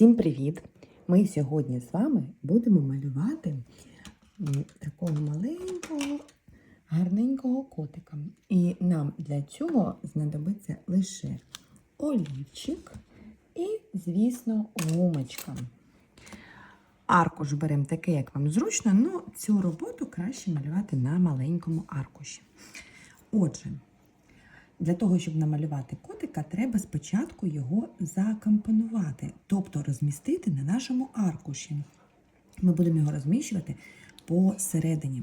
Всім привіт! Ми сьогодні з вами будемо малювати такого маленького, гарненького котика. І нам для цього знадобиться лише олівчик і, звісно, гумочка. Аркуш беремо такий, як вам зручно, але цю роботу краще малювати на маленькому аркуші. Отже, для того, щоб намалювати котика, треба спочатку його закомпонувати, тобто розмістити на нашому аркуші. Ми будемо його розміщувати посередині.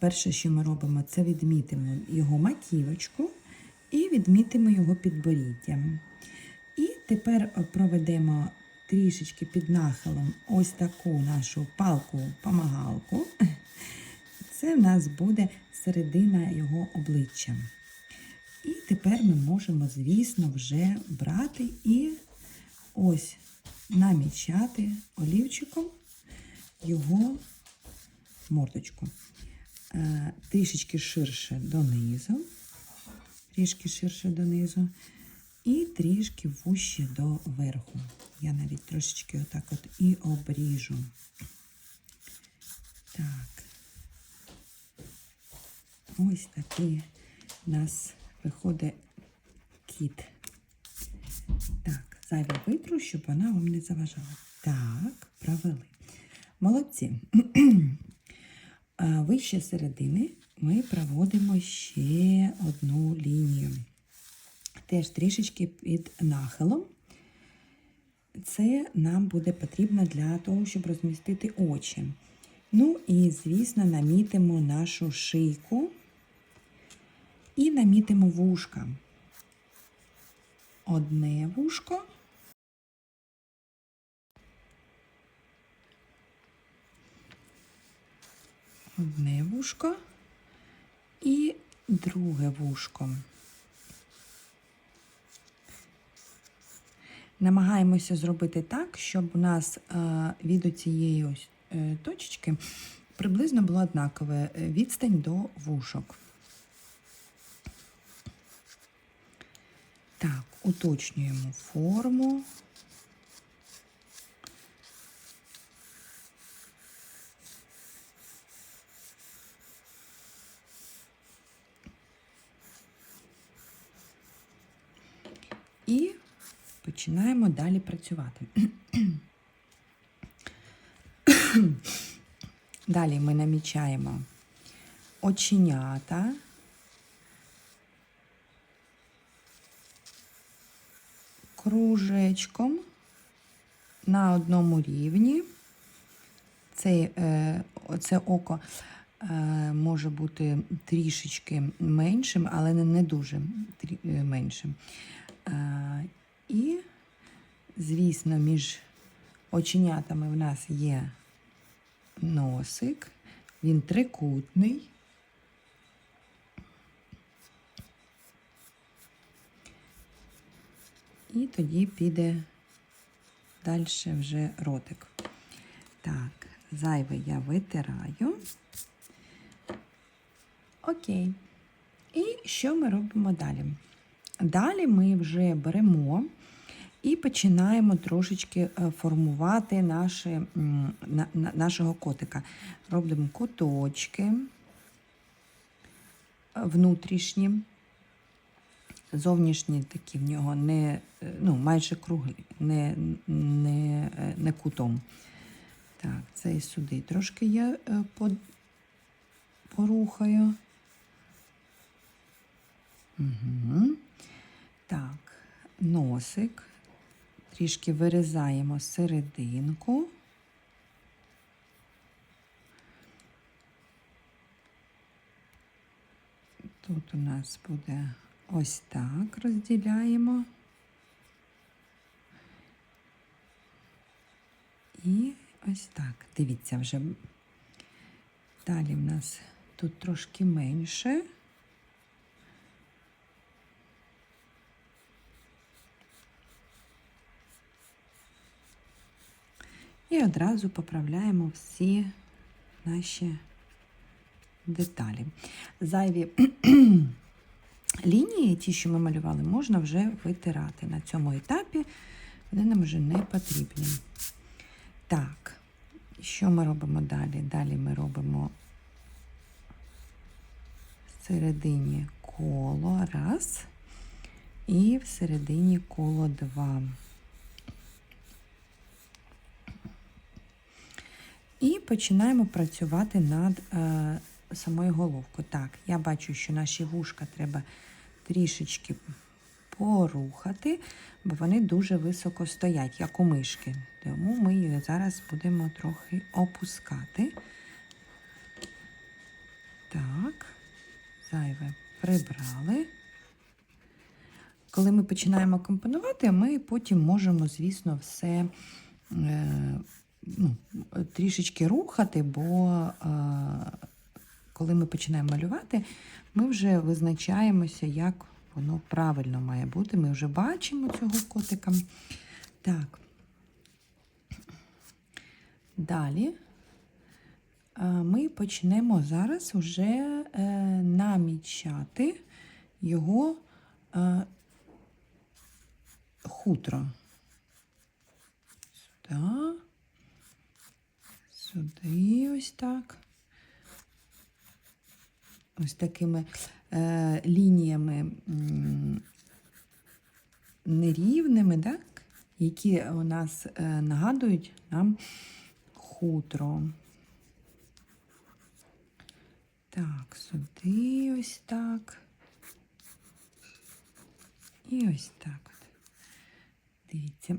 Перше, що ми робимо, це відмітимо його маківочку і відмітимо його підборіддя. І тепер проведемо трішечки під нахилом ось таку нашу палку-помагалку. Це в нас буде середина його обличчя. І тепер ми можемо, звісно, вже брати і ось намічати олівчиком його мордочку. Е, трішечки ширше донизу, трішки ширше донизу, і трішки вуще до верху. Я навіть трошечки отак от і обріжу. Так. Ось такий у нас виходить кіт. Так, зайве витру, щоб вона вам не заважала. Так, провели. Молодці. Вище середини ми проводимо ще одну лінію. Теж трішечки під нахилом. Це нам буде потрібно для того, щоб розмістити очі. Ну і, звісно, намітимо нашу шийку і намітимо вушка. Одне вушко. Одне вушко і друге вушко. Намагаємося зробити так, щоб у нас е, від цієї ось е, точечки приблизно була однакова е, відстань до вушок. Так, уточнюємо форму. І починаємо далі працювати. Далі ми намічаємо оченята. Кружечком на одному рівні. Цей, е, Це око е, може бути трішечки меншим, але не, дуже е, меншим. І, звісно, між оченятами в нас є носик, він трикутний. І тоді піде далі вже ротик. Так, зайве я витираю. Окей. І що ми робимо далі? Далі ми вже беремо і починаємо трошечки формувати наші, на, на, нашого котика. Робимо куточки внутрішні. Зовнішні такі в нього не, ну, майже круглі, не, не, не кутом. Так, це і сюди трошки я по, порухаю. Угу. Так, носик. Трішки вирізаємо серединку. Тут у нас буде ось так розділяємо. І ось так. Дивіться, вже далі в нас тут трошки менше. І одразу поправляємо всі наші деталі. Зайві лінії, ті, що ми малювали, можна вже витирати на цьому етапі. вони нам вже не потрібні. Так, що ми робимо далі? Далі ми робимо всередині коло раз і всередині коло два. І починаємо працювати над е, самою головкою. Так, я бачу, що наші вушка треба трішечки порухати, бо вони дуже високо стоять, як у мишки. Тому ми їх зараз будемо трохи опускати. Так, зайве прибрали. Коли ми починаємо компонувати, ми потім можемо, звісно, все е, ну, трішечки рухати, бо е, коли ми починаємо малювати, ми вже визначаємося, як воно правильно має бути. Ми вже бачимо цього котика. Так. Далі ми почнемо зараз вже е, намічати його е, хутро. Сюди, сюди ось так. Ось такими е, лініями нерівними, так? які у нас е, нагадують нам хутро. Так, сюди ось так. І ось так. от. Дивіться.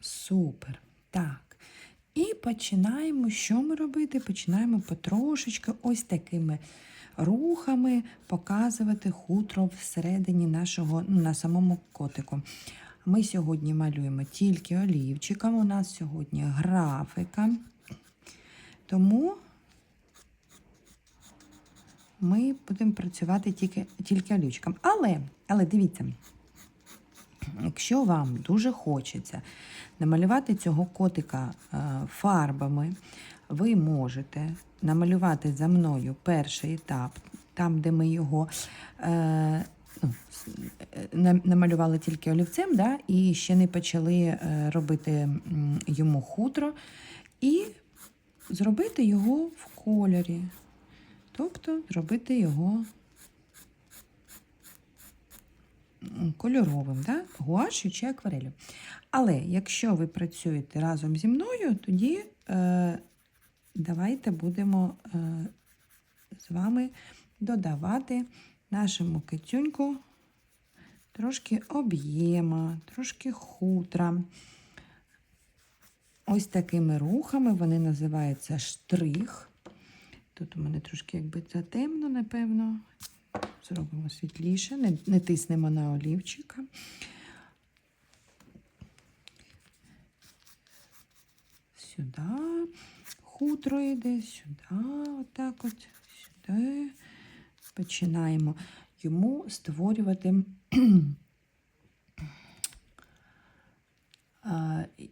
Супер. Так. Починаємо, що ми робити? Починаємо потрошечки ось такими рухами показувати хутро всередині нашого, ну, на самому котику. Ми сьогодні малюємо тільки олівчиком, у нас сьогодні графіка. Тому ми будемо працювати тільки, тільки олівчиком. Але, але дивіться, якщо вам дуже хочеться намалювати цього котика е, фарбами, ви можете намалювати за мною перший етап, там, де ми його е, ну, е, на- намалювали тільки олівцем, да, і ще не почали робити йому хутро, і зробити його в кольорі. Тобто зробити його кольоровим, да? гуашю чи акварелю. Але якщо ви працюєте разом зі мною, тоді е, давайте будемо е, з вами додавати нашому кицюньку трошки об'єма, трошки хутра. Ось такими рухами вони називаються штрих. Тут у мене трошки якби затемно, напевно. Зробимо світліше, не, не тиснемо на олівчика. Сюди хутро йде, сюди, отак от, сюди. Починаємо йому створювати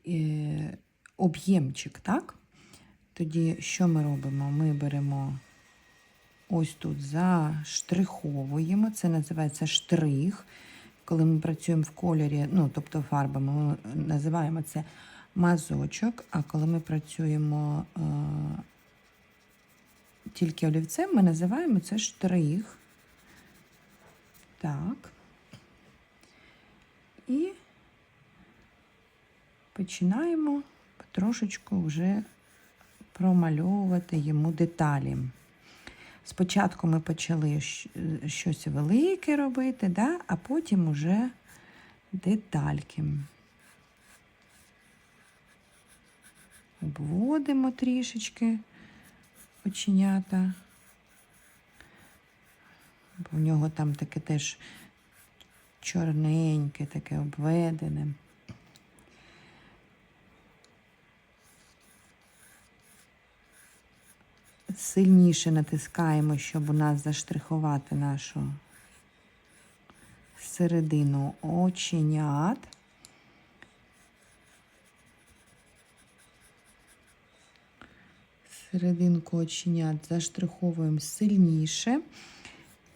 е, об'ємчик, так? Тоді що ми робимо? Ми беремо ось тут заштриховуємо, це називається штрих. Коли ми працюємо в кольорі, ну, тобто фарбами, ми називаємо це мазочок, а коли ми працюємо е, тільки олівцем, ми називаємо це штрих. Так. І починаємо потрошечку вже промальовувати йому деталі. Спочатку ми почали щось велике робити, да? а потім уже детальки. Обводимо трішечки оченята. Бо в нього там таке теж чорненьке, таке обведене. Сильніше натискаємо, щоб у нас заштрихувати нашу середину оченят. Серединку оченят заштриховуємо сильніше.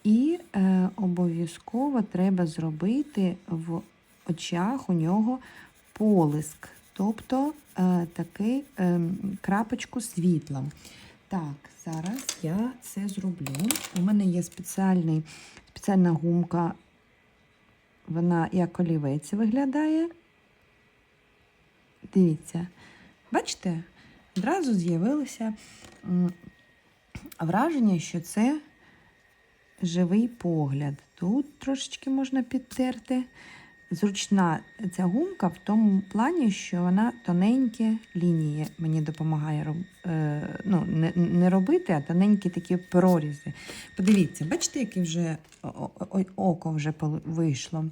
І е, обов'язково треба зробити в очах у нього полиск, тобто е, такий е, крапочку світла. Так, зараз я це зроблю. У мене є спеціальний, спеціальна гумка, вона як олівець виглядає. Дивіться, бачите, одразу з'явилося враження, що це живий погляд. Тут трошечки можна підтерти. Зручна ця гумка в тому плані, що вона тоненькі лінії мені допомагає роб... е, ну, не, робити, а тоненькі такі прорізи. Подивіться, бачите, яке вже око вже вийшло.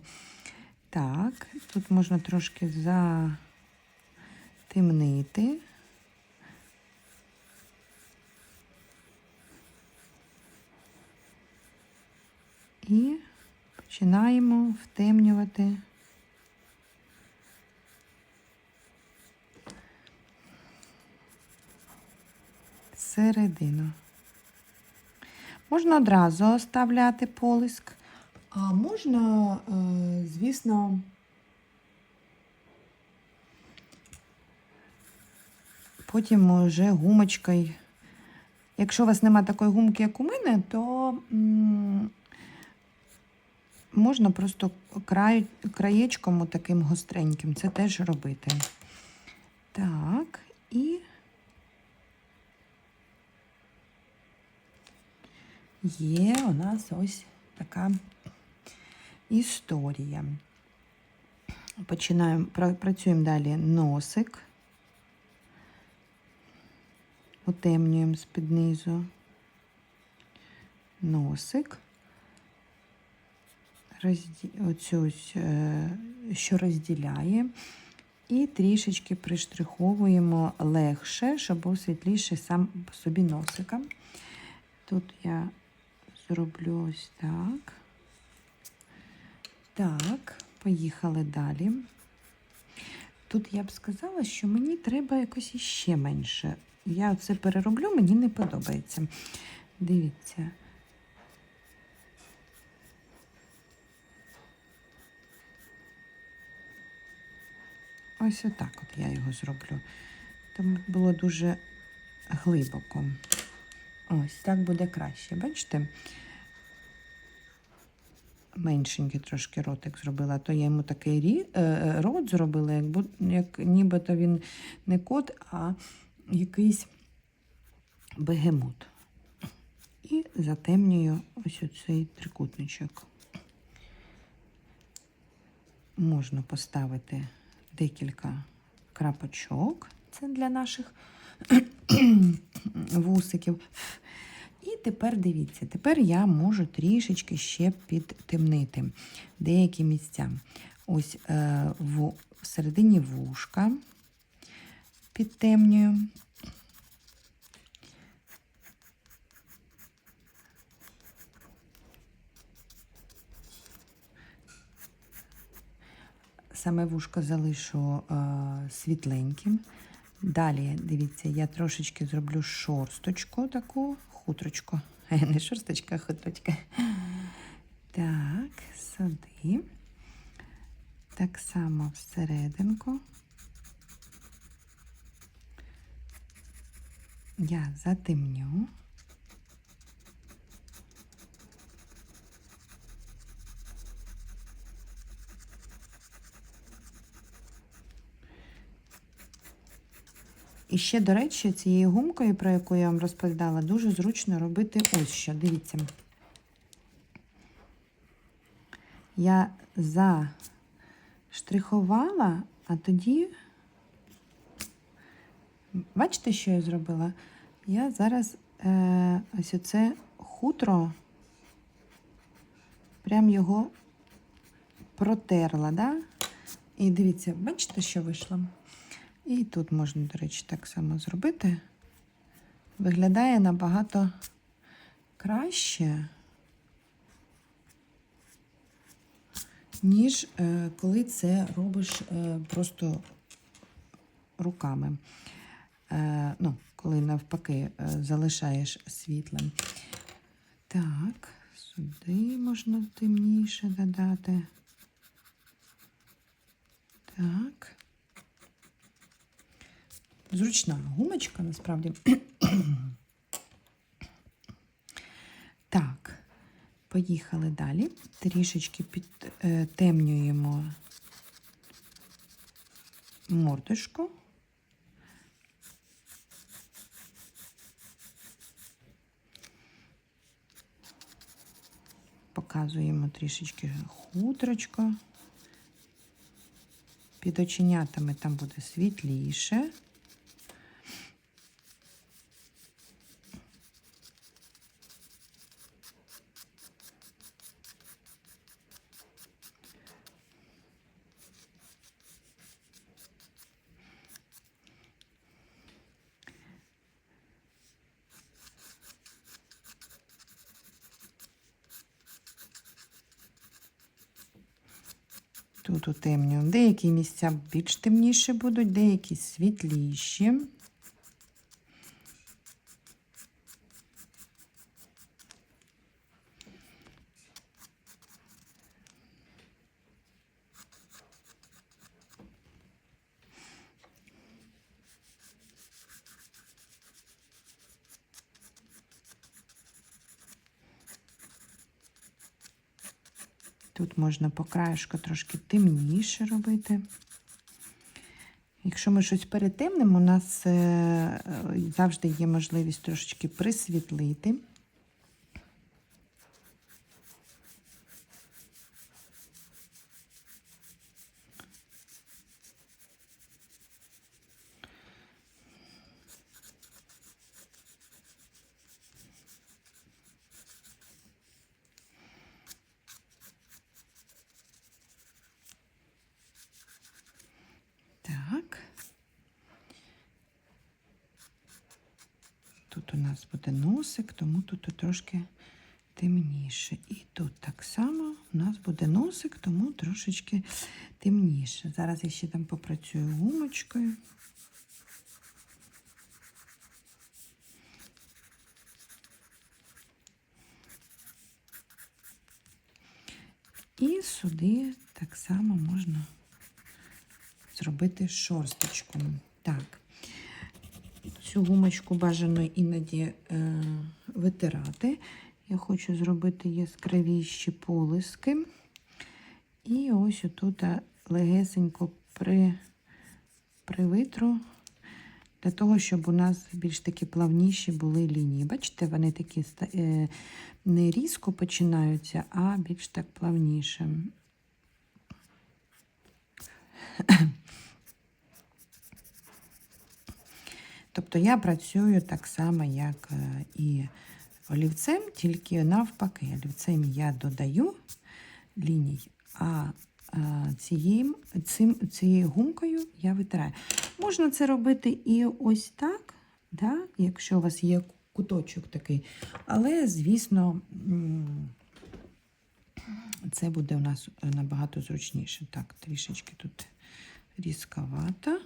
Так, тут можна трошки затемнити. І починаємо втемнювати середину. Можна одразу оставляти полиск, А можна, е, звісно, потім вже гумочкою. Якщо у вас немає такої гумки, як у мене, то можна просто краєчком таким гостреньким це теж робити. Так, і є у нас ось така історія. Починаємо, працюємо далі носик. Утемнюємо з-під низу носик. Розді... Оцю, е, що розділяє. І трішечки приштриховуємо легше, щоб був світліший сам собі носика. Тут я зроблю ось так. Так, поїхали далі. Тут я б сказала, що мені треба якось іще менше. Я це перероблю, мені не подобається. Дивіться. Ось отак от я його зроблю. Там було дуже глибоко. Ось так буде краще. Бачите? Меншенький трошки ротик зробила, то я йому такий рі, е, е, рот зробила, як, як нібито він не кот, а якийсь бегемот. І затемнюю ось оцей трикутничок. Можна поставити декілька крапочок. Це для наших вусиків. І тепер дивіться, тепер я можу трішечки ще підтемнити деякі місця. Ось е, в середині вушка підтемнюю. Саме вушко залишу е, світленьким. Далі, дивіться, я трошечки зроблю шорсточку таку, хутрочку. Не шорсточка, а хутрочка. Так, сюди. Так само всерединку. Я затемню. І ще, до речі, цією гумкою, про яку я вам розповідала, дуже зручно робити ось що. Дивіться. Я заштрихувала, а тоді, бачите, що я зробила? Я зараз е, ось оце хутро, прям його протерла, да? І дивіться, бачите, що вийшло? І тут можна, до речі, так само зробити. Виглядає набагато краще, ніж е, коли це робиш е, просто руками. Е, ну, коли навпаки залишаєш світлим. Так, Сюди можна темніше додати. Так. Зручна гумочка, насправді. так, поїхали далі. Трішечки підтемнюємо мордочку. Показуємо трішечки хутрочко. Під оченятами там буде світліше. Тут утемнюємо. Деякі місця більш темніші будуть, деякі світліші. Тут можна по краєшку трошки темніше робити. Якщо ми щось перетемнимо, у нас е, завжди є можливість трошечки присвітлити. Так. Тут у нас буде носик, тому тут трошки темніше. І тут так само у нас буде носик, тому трошечки темніше. Зараз я ще там попрацюю гумочкою. І сюди так само можна зробити шорсточку. Так, цю гумочку бажано іноді е, витирати. Я хочу зробити яскравіші полиски. І ось отут легесенько при, привитру, для того, щоб у нас більш такі плавніші були лінії. Бачите, вони такі е, не різко починаються, а більш так плавніше. Тобто я працюю так само, як е, і олівцем, тільки навпаки. Олівцем я додаю ліній, а е, цією, цим, цією гумкою я витираю. Можна це робити і ось так, да, якщо у вас є куточок такий. Але, звісно, це буде у нас набагато зручніше. Так, трішечки тут різковато.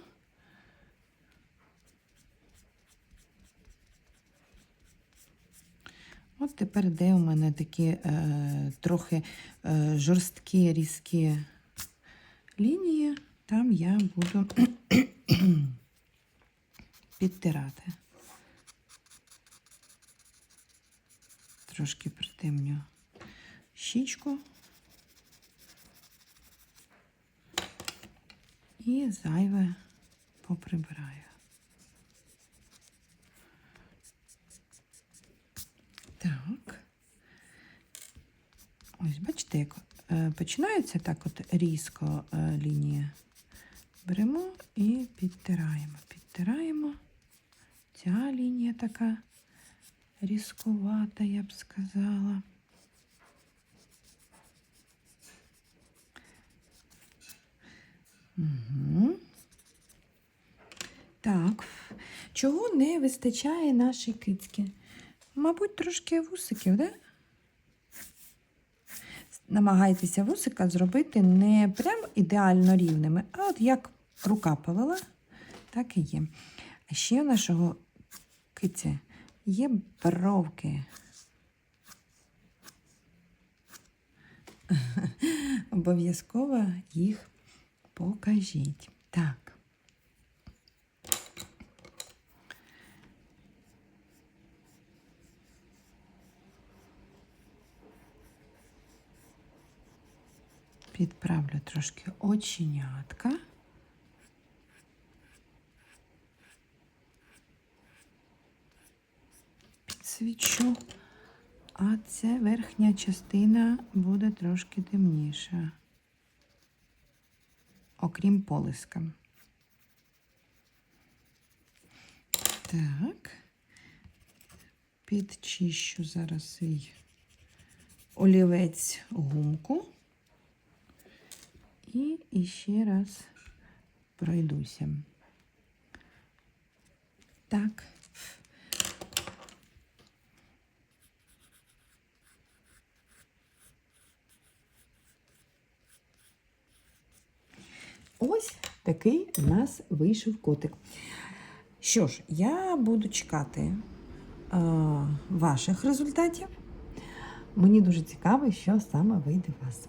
От тепер де у мене такі е, трохи е, жорсткі різкі лінії, там я буду підтирати. Трошки притемню щічку і зайве поприбираю. Так. Ось, бачите, як е, починається так от різко е, лінія. Беремо і підтираємо. Підтираємо. Ця лінія така різкувата, я б сказала. Угу. Так, чого не вистачає нашій кицьки? Мабуть, трошки вусиків, да? Намагайтеся вусика зробити не прям ідеально рівними, а от як рука повела, так і є. А ще у нашого киці є бровки. Обов'язково їх покажіть. Так. Підправлю трошки оченятка. Підсвічу. А це верхня частина буде трошки темніша. Окрім полиска. Так. Підчищу зараз свій олівець гумку. І іще раз пройдуся. Так. Ось такий у нас вийшов котик. Що ж, я буду чекати е, ваших результатів. Мені дуже цікаво, що саме вийде у вас.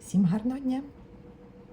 Всім гарного дня!